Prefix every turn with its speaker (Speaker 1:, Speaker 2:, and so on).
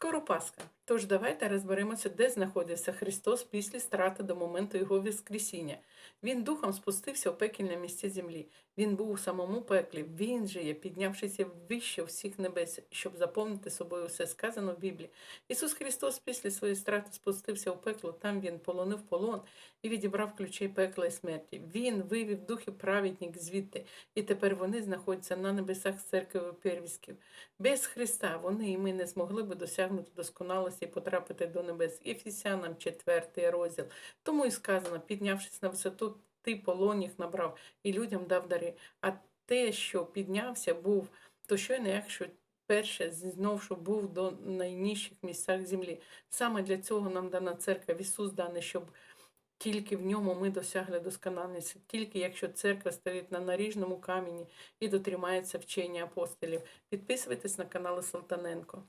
Speaker 1: Скоро Пасха. Тож давайте розберемося, де знаходився Христос після страти до моменту Його Воскресіння. Він духом спустився в пекельне місце землі. Він був у самому пеклі. Він же є, піднявшися вище всіх небес, щоб заповнити собою все сказано в Біблії. Ісус Христос після своєї страти спустився в пекло. Там він полонив полон і відібрав ключі пекла і смерті. Він вивів духів праведник звідти, і тепер вони знаходяться на небесах церкви первісків. Без Христа вони і ми не змогли би досягнути досконалості і потрапити до небес. Ефесянам 4 розділ. Тому і сказано, піднявшись на висоту, ти полон їх набрав і людям дав дари. А те, що піднявся, був, то що не якщо перше знов, що був до найнижчих місцях землі. Саме для цього нам дана церква, Ісус даний, щоб тільки в ньому ми досягли досконалості, тільки якщо церква стоїть на наріжному камені і дотримається вчення апостолів. Підписуйтесь на канал Салтаненко.